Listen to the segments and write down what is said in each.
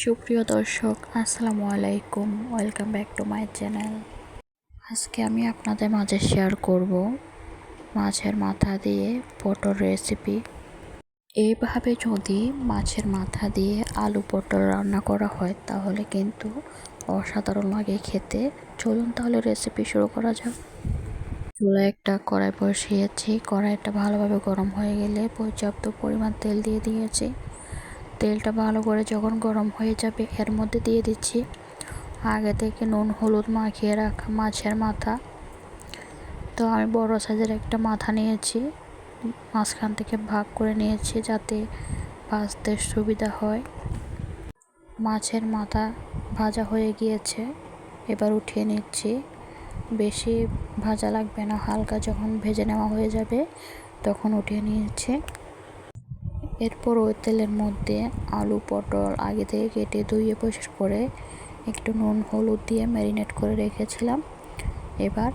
সুপ্রিয় দর্শক, আসসালামু আলাইকুম। Welcome back to my channel আজকে আমি আপনাদের মাঝে শেয়ার করব মাছের মাথা দিয়ে পটল রেসিপি এইভাবে যদি মাছের মাথা দিয়ে আলু পটল রান্না করা হয়, তাহলে কিন্তু অসাধারণ লাগে খেতে। চলুন তাহলে রেসিপি শুরু করা যাক। চুলায় একটা কড়াই বসিয়েছি। কড়াইটা ভালোভাবে গরম হয়ে গেলে পর্যাপ্ত পরিমাণ তেল দিয়ে দিয়েছি। তেলটা ভালো করে যখন গরম হয়ে যাবে, এর মধ্যে দিয়ে দিচ্ছি আগে থেকে নুন, হলুদ মাখিয়ে রাখা মাছের মাথা। তো আমি বড় সাইজের একটা মাথা নিয়েছি, মাঝখান থেকে ভাগ করে নিয়েছি যাতে ভাজতে সুবিধা হয়। মাছের মাথা ভাজা হয়ে গিয়েছে, এবার উঠিয়ে নিচ্ছি। বেশি ভাজা লাগবে না, হালকা যখন ভেজে নেওয়া হয়ে যাবে তখন উঠিয়ে নিয়েছি। এরপর ওই তেলের মধ্যে আলু, পটল আগে থেকে কেটে ধুয়ে পরিষ্কার করে একটু নুন, হলুদ দিয়ে ম্যারিনেট করে রেখেছিলাম। এবার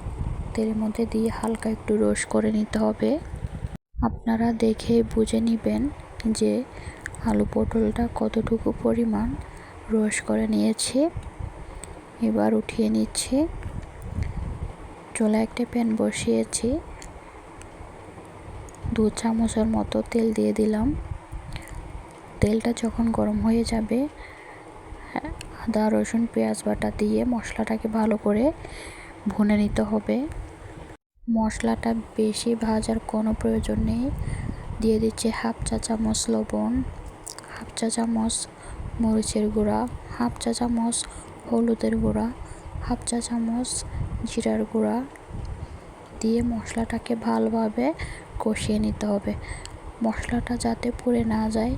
তেলের মধ্যে দিয়ে হালকা একটু রোস্ট করে নিতে হবে। আপনারা দেখে বুঝে নেবেন যে আলু, পটলটা কতটুকু পরিমাণ রোস্ট করে নিয়েছি। এবার উঠিয়ে নিচ্ছি। চলে একটা প্যান বসিয়েছি। দু চামচের মতো তেল দিয়ে দিলাম। তেলটা যখন গরম হয়ে যাবে, আদা, রসুন, পেঁয়াজ বাটা দিয়ে মশলাটাকে ভালো করে ভুনে নিতে হবে। মশলাটা বেশি ভাজার কোনো প্রয়োজন নেই। দিয়ে দিচ্ছে হাফ চা চামচ লবণ, হাফ চা চামচ মরিচের গুঁড়া, হাফ চা চামচ হলুদের গুঁড়া, হাফ চা চামচ জিরার গুঁড়া দিয়ে মশলাটাকে ভালোভাবে কষিয়ে নিতে হবে। মশলাটা যাতে পুড়ে না যায়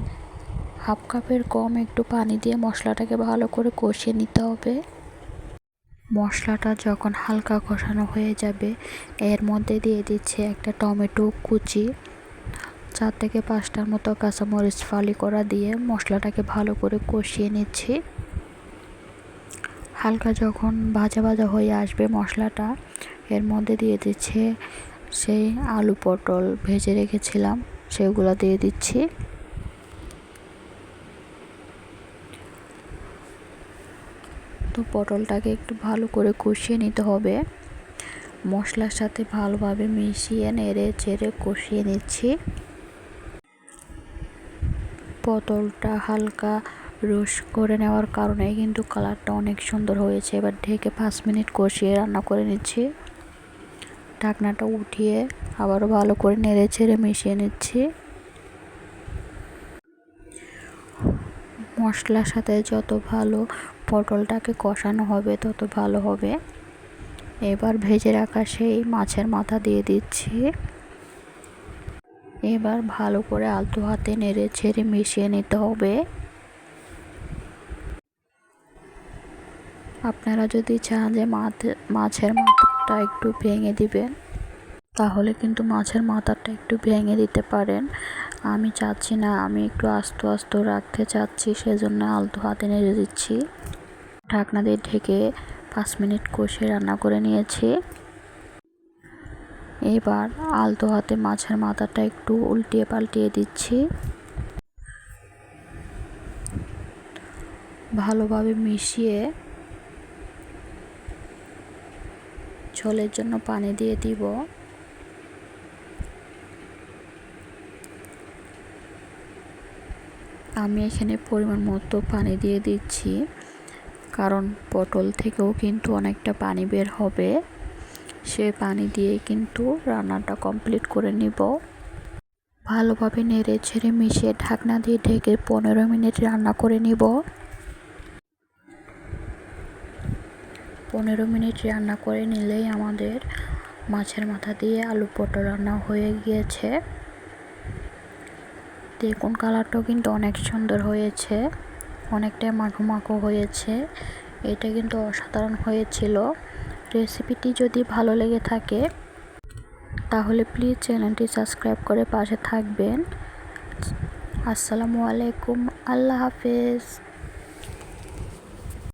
হাফ কাপের কম একটু পানি দিয়ে মশলাটাকে ভালো করে কষিয়ে নিতে হবে। মশলাটা যখন হালকা কষানো হয়ে যাবে, এর মধ্যে দিয়ে দিচ্ছে একটা টমেটো কুচি, চার থেকে পাঁচটার মতো কাঁচামরিচ ফালি করা দিয়ে মশলাটাকে ভালো করে কষিয়ে নিচ্ছি। হালকা যখন ভাজা ভাজা হয়ে আসবে মশলাটা, এর মধ্যে দিয়ে দিচ্ছে সেই আলু পটল ভেজে রেখেছিলাম, সেগুলো দিয়ে দিচ্ছি। তো পটলটাকে একটু ভালো করে কষিয়ে নিতে হবে। মশলার সাথে ভালোভাবে মিশিয়ে নেড়ে চেড়ে কষিয়ে নিচ্ছি। পটলটা হালকা রোস করে নেওয়ার কারণে কিন্তু কালারটা অনেক সুন্দর হয়েছে। এবার ঢেকে পাঁচ মিনিট কষিয়ে রান্না করে নিচ্ছি। ঢাকনাটা উঠিয়ে আবারও ভালো করে নেড়ে ছেড়ে মিশিয়ে নিচ্ছি। মশলার সাথে যত ভালো পটলটাকে কষানো হবে, তত ভালো হবে। এবার ভেজে রাখা সেই মাছের মাথা দিয়ে দিচ্ছি। এবার ভালো করে আলতো হাতে নেড়ে ছেড়ে মিশিয়ে নিতে হবে। আপনারা যদি চান যে মাছের মাথাটা একটু ভেঙে দিবেন তাহলে কিন্তু মাছের মাথাটা একটু ভেঙে দিতে পারেন। আমি চাচ্ছি না, আমি একটু আস্ত আস্ত রাখতে চাচ্ছি, সেজন্য আলতো হাতে নেড়ে দিচ্ছি। ঢাকনা দিয়ে ঢেকে পাঁচ মিনিট কষে রান্না করে নিয়েছি। এবার আলতো হাতে মাছের মাথাটা একটু উল্টিয়ে পাল্টিয়ে দিচ্ছি। ভালোভাবে মিশিয়ে ঝোলের জন্য পানি দিয়ে দিব। আমি এখানে পরিমাণ মতো পানি দিয়ে দিচ্ছি। কারণ পটল থেকেও কিন্তু অনেকটা পানি বের হবে। সে পানি দিয়ে কিন্তু রান্নাটা কমপ্লিট করে নিব। ভালোভাবে নেড়ে ছেড়ে মিশিয়ে ঢাকনা দিয়ে ঢেকে পনেরো মিনিট রান্না করে নিব। পনেরো মিনিট রান্না করে নিলেই আমাদের মাছের মাথা দিয়ে আলু পটল রান্না হয়ে গিয়েছে। দেখুন কালারটাও কিন্তু অনেক সুন্দর হয়েছে। অনেকটাই মাখো মাখো হয়েছে। এটা কিন্তু অসাধারণ হয়েছিল। রেসিপিটি যদি ভালো লেগে থাকে, তাহলে প্লিজ চ্যানেলটি সাবস্ক্রাইব করে পাশে থাকবেন। আসসালামু আলাইকুম। আল্লাহ হাফেজ।